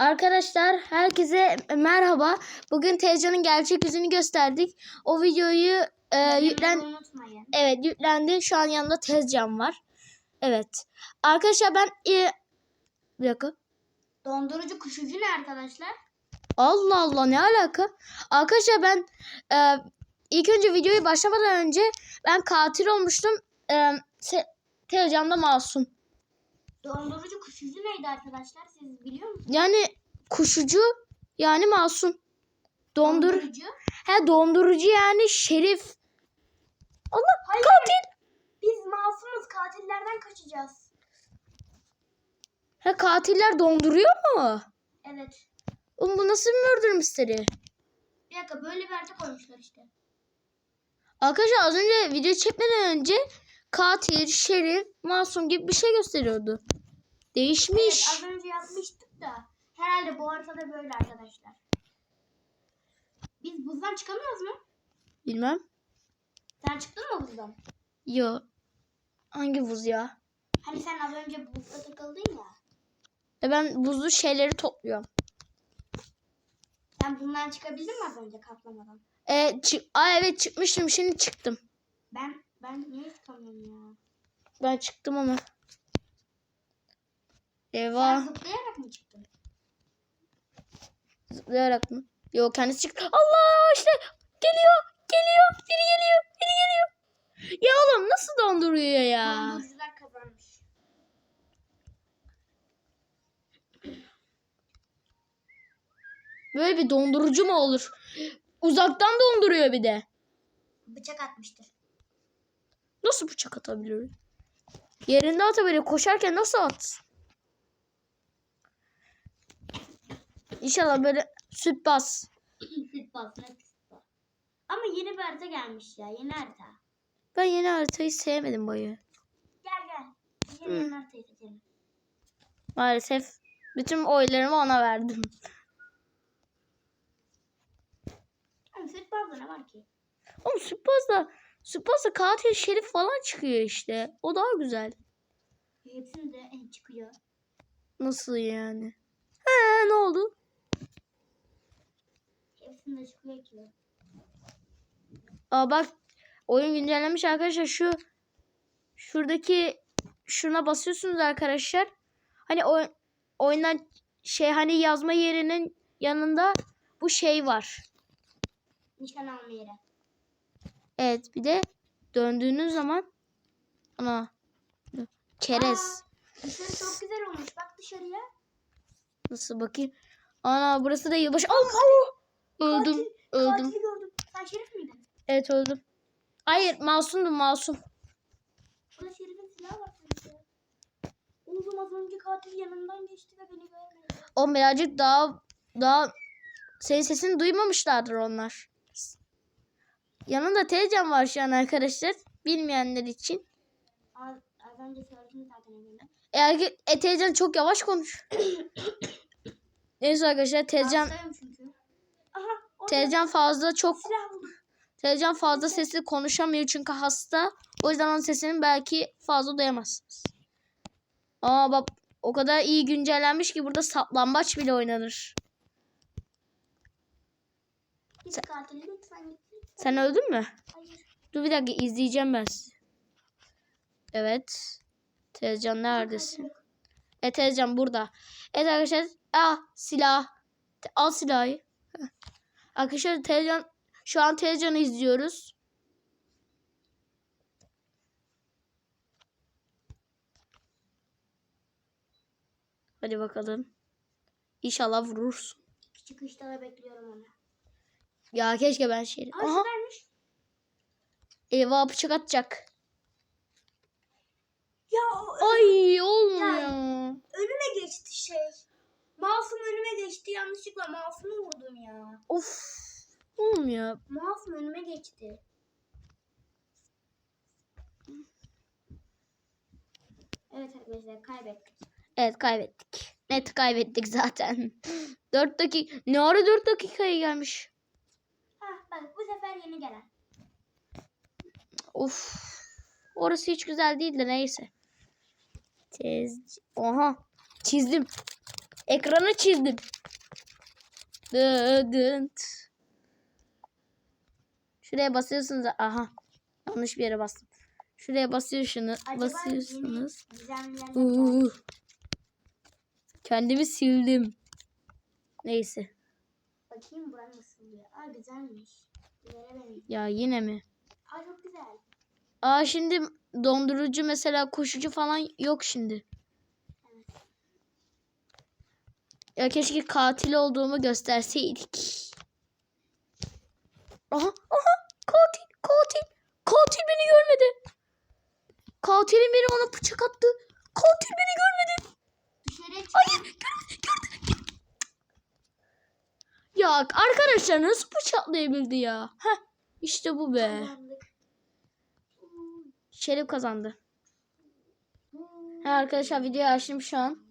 Arkadaşlar herkese merhaba. Bugün Tezcan'ın gerçek yüzünü gösterdik. O videoyu e, yüklen unutmayın. evet yüklendi. Şu an yanında Tezcan var. Evet. Arkadaşlar ben e, bir dakika. Dondurucu kuş ucu ne arkadaşlar? Allah Allah ne alaka? Arkadaşlar ben e, ilk önce videoyu başlamadan önce ben katil olmuştum. E, Tezcan da masum. Dondurucu kuş ucu neydi arkadaşlar? Siz biliyor musunuz? Yani kuşucu yani masum. Dondur Dondurucu. He dondurucu yani şerif. Allah Hayır. katil. Biz masumuz katillerden kaçacağız. He katiller donduruyor mu? Evet. Oğlum bu nasıl bir murder mystery? Bir dakika böyle bir harita koymuşlar işte. Arkadaşlar az önce video çekmeden önce katil, şerif, masum gibi bir şey gösteriyordu. Değişmiş. Evet, az önce yapmıştık da. Herhalde bu haritada böyle arkadaşlar. Biz buzdan çıkamıyoruz mu? Bilmem. Sen çıktın mı buzdan? Yo. Hangi buz ya? Hani sen az önce buzda takıldın ya. E ben buzlu şeyleri topluyorum. Sen bundan çıkabildin mi az önce kaplamadan? E, çı- Aa, evet çıkmıştım şimdi çıktım. Ben ben niye çıkamıyorum ya? Ben çıktım ama. Sen Eyvah. zıplayarak mı çıktın? Zıplayarak mı? Yok kendisi çıktı. Allah işte geliyor. Geliyor. Biri geliyor. Biri geliyor. Ya oğlum nasıl donduruyor ya? Dondurucular kazanmış. Böyle bir dondurucu mu olur? Uzaktan donduruyor bir de. Bıçak atmıştır. Nasıl bıçak atabiliyor? Yerinde atabiliyor. Koşarken nasıl at? İnşallah böyle süt bas. Süt bas ne süt bas. Ama yeni bir harita gelmiş ya. Yeni harita. Ben yeni haritayı sevmedim bayı. Gel gel. Yeni, yeni haritayı seçelim. Maalesef bütün oylarımı ona verdim. Süt bazda ne var ki? Oğlum süt bazda katil şerif falan çıkıyor işte. O daha güzel. Hepsinde en çıkıyor. Nasıl yani? He ne oldu? Hepsinde çıkıyor ki. Aa bak oyun güncellenmiş arkadaşlar şu şuradaki şuna basıyorsunuz arkadaşlar. Hani o oyundan şey hani yazma yerinin yanında bu şey var. Nişan alma yeri. Evet bir de döndüğünüz zaman ana çerez. Aa, dışarı çok güzel olmuş. Bak dışarıya. Nasıl bakayım? Ana burası da yılbaşı. Allah Allah! Öldüm. Katil- öldüm. Katili gördüm. Sen şerif miydin? Evet öldüm. Hayır masumdum masum. Burada şerifin silahı var. Oğlum az önce katil yanından geçti ve beni görmedi. O birazcık daha daha senin sesini duymamışlardır onlar. Yanında teyzem var şu an arkadaşlar. Bilmeyenler için. Az, az önce söyledim zaten eminim. Eğer ki e, teyzem çok yavaş konuş. Neyse arkadaşlar teyzem. Aha teyzem fazla çok teyzem fazla sesli konuşamıyor çünkü hasta. O yüzden onun sesini belki fazla duyamazsınız. Aa bak o kadar iyi güncellenmiş ki burada saplambaç bile oynanır. Git katili lütfen git. Sen öldün mü? Hayır. Dur bir dakika izleyeceğim ben sizi. Evet. Tezcan neredesin? Evet Tezcan burada. Evet arkadaşlar. Ah silah. Al silahı. Arkadaşlar Tezcan şu an Tezcan'ı izliyoruz. Hadi bakalım. İnşallah vurursun. Çıkışta da bekliyorum onu. Ya keşke ben şey. Aha. Eyvah bıçak atacak. Ya o Ay olmuyor. önüme geçti şey. Masum önüme geçti yanlışlıkla masumu vurdum ya. Of. Olmuyor. Masum önüme geçti. Evet arkadaşlar kaybettik. Evet kaybettik. Net kaybettik zaten. 4 dakika. Ne ara 4 dakikaya gelmiş. Ha bak bu sefer yeni gelen. Of. Orası hiç güzel değil de neyse. Tez. Oha. Çizdim. Ekranı çizdim. Dıdınt. Şuraya basıyorsunuz. Aha. Yanlış bir yere bastım. Şuraya basıyorsunuz. Acaba basıyorsunuz. Kendimi sildim. Neyse. Bakayım buran nasıl oluyor. Aa güzelmiş. Ya yine mi? Aa çok güzel. Aa şimdi dondurucu mesela koşucu falan yok şimdi. Ya keşke katil olduğumu gösterseydik. Aha aha katil katil. Katil beni görmedi. Katilin biri ona bıçak attı. Katil beni görmedi. Hayır görmedi gördü. Ya arkadaşlar nasıl bıçaklayabildi ya? Heh işte bu be. Kazandık. Şerif kazandı. Ha arkadaşlar videoyu açtım şu an.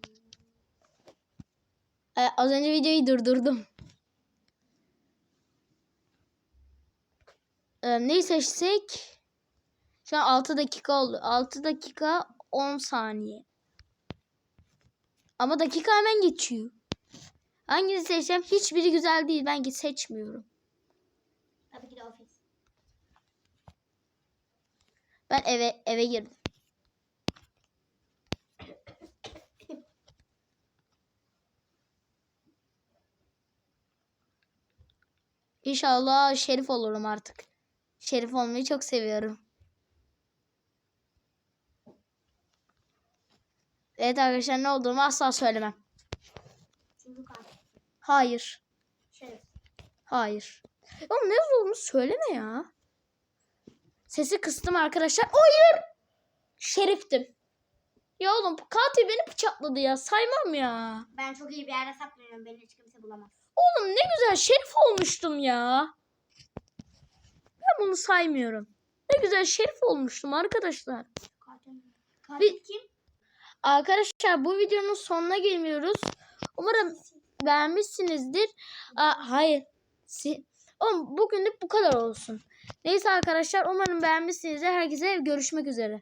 Ee, az önce videoyu durdurdum. Ee, neyi seçsek? Şu an 6 dakika oldu. 6 dakika 10 saniye. Ama dakika hemen geçiyor. Hangini seçsem hiçbiri güzel değil. Ben seçmiyorum. Tabii ki de. Ben eve eve girdim. İnşallah şerif olurum artık. Şerif olmayı çok seviyorum. Evet arkadaşlar ne olduğumu asla söylemem. Hayır. Hayır. Oğlum ne olduğunu söyleme ya. Sesi kıstım arkadaşlar. Hayır. Şeriftim. Ya oğlum katil beni bıçakladı ya. Saymam ya. Ben çok iyi bir yerde saklanıyorum. Beni hiç kimse bulamaz. Oğlum ne güzel şerif olmuştum ya. Ben bunu saymıyorum. Ne güzel şerif olmuştum arkadaşlar. Katil. Katil kim? Arkadaşlar bu videonun sonuna geliyoruz. Umarım beğenmişsinizdir. Aa, hayır. Si Oğlum bugünlük bu kadar olsun. Neyse arkadaşlar umarım beğenmişsinizdir. Herkese görüşmek üzere.